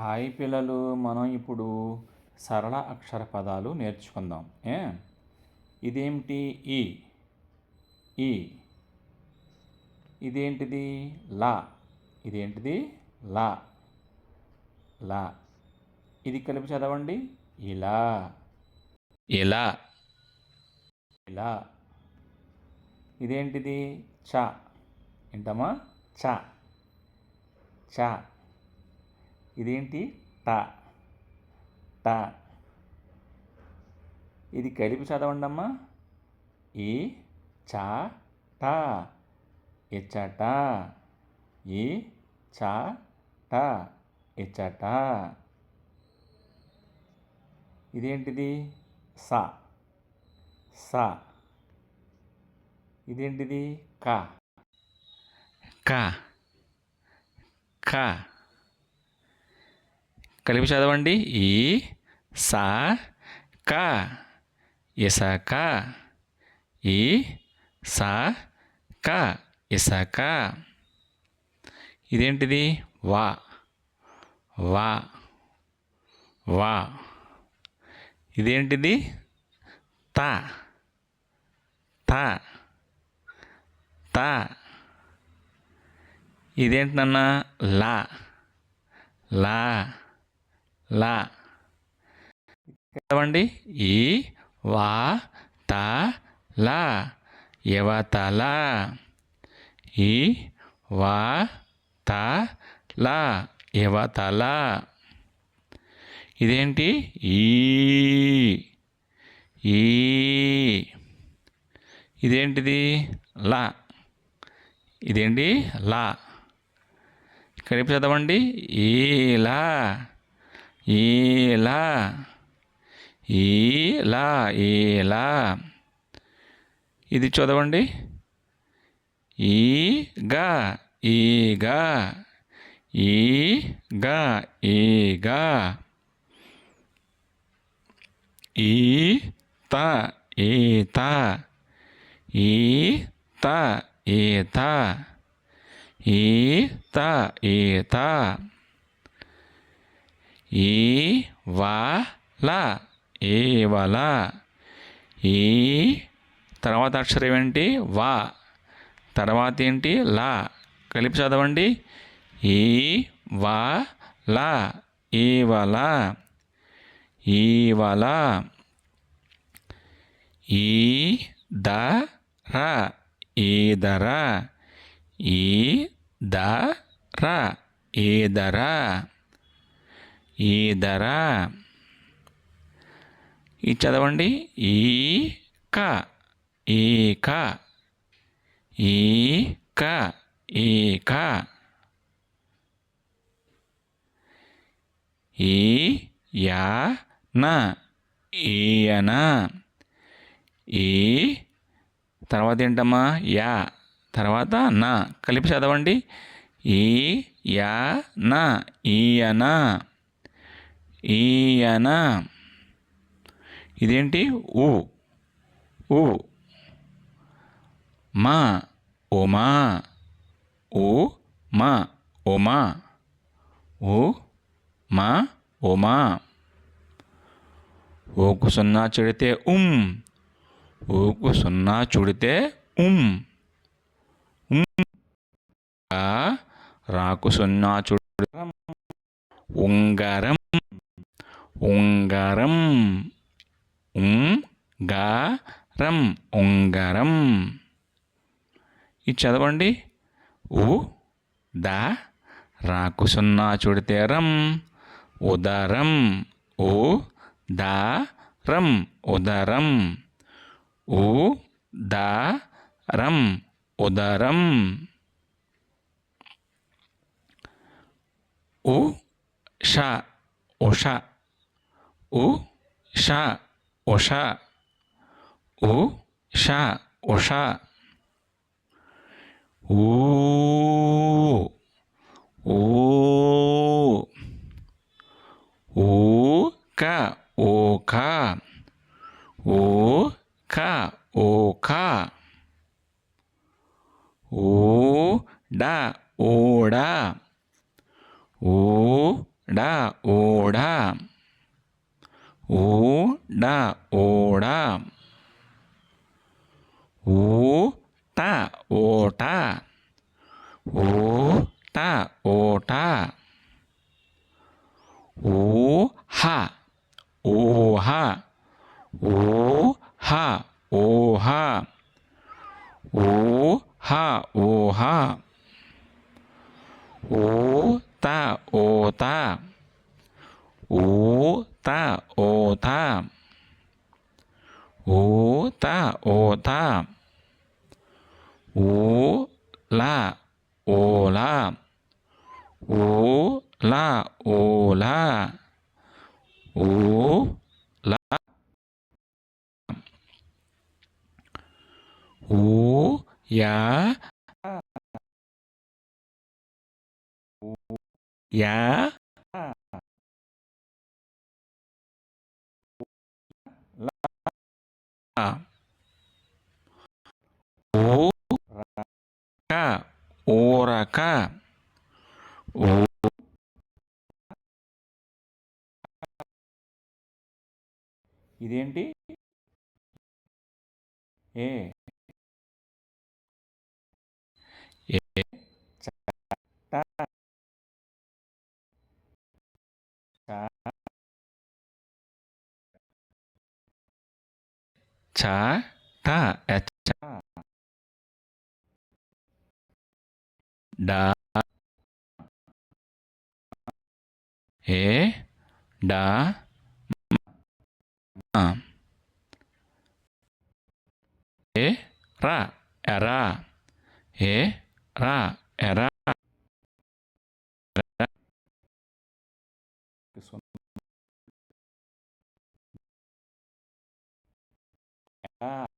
Hi పిల్లలు మనం ఇప్పుడు సరళ అక్షర పదాలు నేర్చుకుందాం. ఏ? ఇదేమిటి ఈ. ఈ. ఇదేంటిది? లా. ఇదేంటిది? లా. లా. ఇది కలిపి చదవండి. ఇలా. ఇలా. ఇలా. ఇదేంటిది? చ. ఏంటమ్మా చ. చ. ఇదేంటి? ట. ట. ఇది కలిపి చదవండి అమ్మా. ఈ చ ట. ఇచ్చట ఈ చ టా. ఇచ్చట ఇదేంటిది? సా. స. ఇదేంటిది? క. క. క. కలిపి చదవండి. ఈ సా క. ఇసక ఈ సా క. ఇసక ఇదేంటిది? వా. వా. వా. ఇదేంటిది? త. త. త. ఇదేంటన్నా లా. లా. లా. చదవండి ఈ వా త లా. యవతల. ఈ వా త లా. యవతల. ఇదేంటి? ఈ. ఈ. ఇదేంటిది? లా. ఇదేంటి? లా. కలిపి చదవండి? ఈలా ఈలా ఈలా ఈలా ఇది చదవండి. ఈగా ఈగా ఈగా ఈగా ఈత ఈత ఈత ఈత ఈత ఈత ఈ వాల ఏవల. ఈ తర్వాత అక్షరం ఏంటి వా. తర్వాత ఏంటి? లా. కలిపి చదవండి. ఈ వా లా ఈవల. ఈవల ఈ ద ర ఈదర ఈ ద ర ఈదర ఈ ధర. ఈ చదవండి. ఈ క. ఈ క. ఈ క. ఈ క. ఈ యా న. ఈయన ఈ. తర్వాత ఏంటమ్మా? యా. తర్వాత నా. కలిపి చదవండి. ఈ యా నా. ఈయన ఈయన ఇదేంటి? ఊ. ఊ. మా. ఉమా ఊ. మా. ఉమా ఊ. మా. ఉమా ఊకు సున్నా చెడితే ఉమ్. ఊకు సున్నా చుడితే ఉమ్. ఉమ్. రాకు సున్నా చుడి ఉంగరం ఉంగరం ఉంగరం ఉంగరం. ఇది చదవండి. ఉ ద రాకు సున్నా చుడితే రం ఉదరం ఉ ద రం ఉదరం. ఉ ద రం ఉదరం. ఉ ష ఉష. ऊषा ओषा। ऊषा ओषा। ऊ ऊ का ओ का ऊ का ओ का ऊ डा ओडा। ऊ डा ओडा ओडा ओडा ओटा ओटा ओटा ओटा ओहा ओहा ओहा ओहा ओहा ओहा ओता ओता 五 ఊ టా ఓటా ఊ హా ఊహా ఊ హా ఊహా ఊ హా ఊహా ఊ తా ఓతా ఊ తా ఓతా ఊ తా ఓతా ఊ లా ఓలా ఊ లా ఓలా ఊ లా ఊ యా యా లా ఓ క ఊరక ఊరక ఇదేంటి? ఏ. చ ట ఎచ్చ డా ఏ డా మ ఏ రా ఎరా ఏ రా ఎరా Ah.